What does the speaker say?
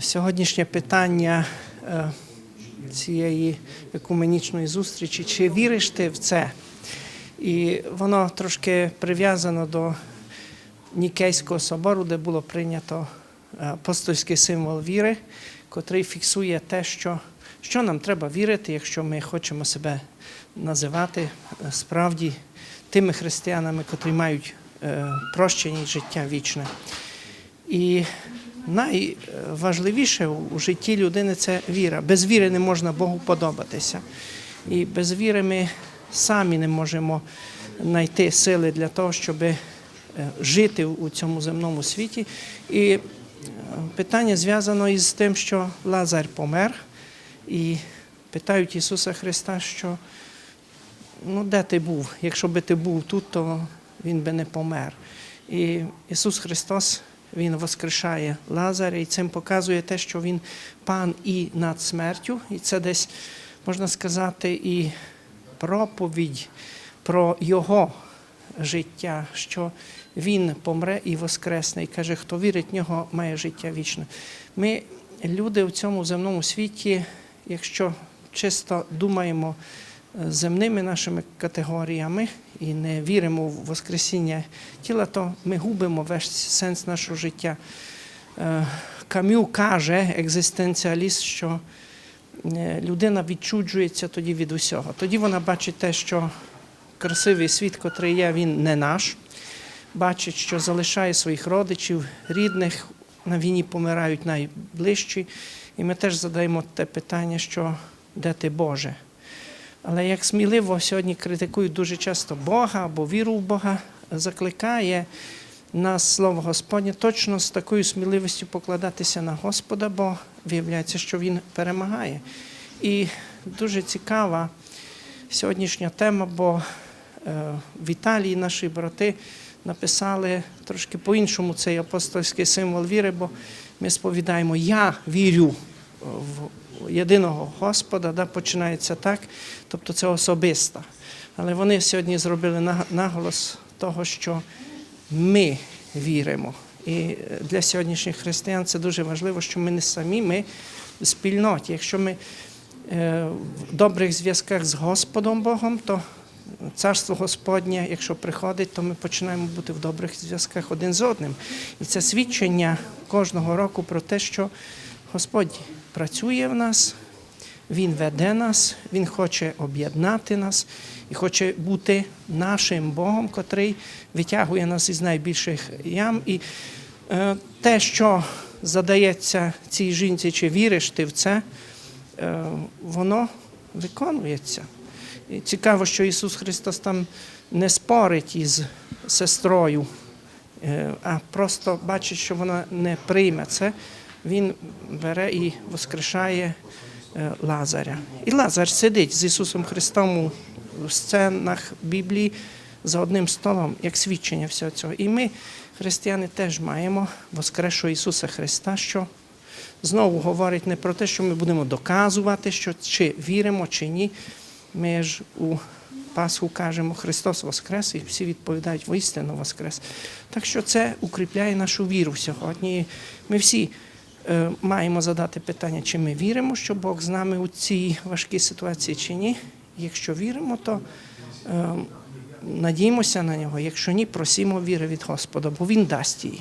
сьогоднішнє питання е, цієї екуменічної зустрічі, чи віриш ти в це? І воно трошки прив'язано до Нікейського собору, де було прийнято е, апостольський символ віри, котрий фіксує те, що, що нам треба вірити, якщо ми хочемо себе називати е, справді тими християнами, котрі мають прощення і життя вічне. І найважливіше у житті людини це віра. Без віри не можна Богу подобатися. І без віри ми самі не можемо знайти сили для того, щоб е, жити у цьому земному світі. І е, питання зв'язано із тим, що Лазар помер, і питають Ісуса Христа, що ну де ти був? Якщо би ти був тут, то він би не помер. І Ісус Христос Він воскрешає Лазаря і цим показує те, що Він пан і над смертю. І це десь можна сказати і проповідь про Його життя, що Він помре і воскресне. І каже, хто вірить в нього, має життя вічне. Ми, люди в цьому земному світі, якщо чисто думаємо земними нашими категоріями і не віримо в Воскресіння тіла, то ми губимо весь сенс нашого життя. Е, Кам'ю каже, екзистенціаліст, що е, людина відчуджується тоді від усього. Тоді вона бачить те, що красивий світ, котрий є, він не наш. Бачить, що залишає своїх родичів, рідних, на війні помирають найближчі. І ми теж задаємо те питання, що де ти Боже? Але як сміливо сьогодні критикують дуже часто Бога або віру в Бога, закликає нас слово Господнє точно з такою сміливістю покладатися на Господа, бо виявляється, що Він перемагає. І дуже цікава сьогоднішня тема, бо е, в Італії наші брати написали трошки по-іншому цей апостольський символ віри, бо ми сповідаємо Я вірю в єдиного Господа, да, починається так, тобто це особиста. Але вони сьогодні зробили наголос того, що ми віримо. І для сьогоднішніх християн це дуже важливо, що ми не самі, ми в спільноті. Якщо ми е, в добрих зв'язках з Господом Богом, то царство Господнє, якщо приходить, то ми починаємо бути в добрих зв'язках один з одним. І це свідчення кожного року про те, що Господь працює в нас, Він веде нас, Він хоче об'єднати нас і хоче бути нашим Богом, котрий витягує нас із найбільших ям. І е, те, що задається цій жінці, чи віриш ти в це, е, воно виконується. І цікаво, що Ісус Христос там не спорить із сестрою, е, а просто бачить, що вона не прийме це. Він бере і воскрешає е, Лазаря. І Лазар сидить з Ісусом Христом у сценах Біблії за одним столом, як свідчення всього цього. І ми, християни, теж маємо воскресшого Ісуса Христа, що знову говорить не про те, що ми будемо доказувати, що чи віримо, чи ні. Ми ж у Пасху кажемо Христос Воскрес, і всі відповідають воістину Воскрес. Так що це укріпляє нашу віру сьогодні. Ми всі маємо задати питання, чи ми віримо, що Бог з нами у цій важкій ситуації, чи ні. Якщо віримо, то е, надіємося на нього. Якщо ні, просімо віри від Господа, бо Він дасть її.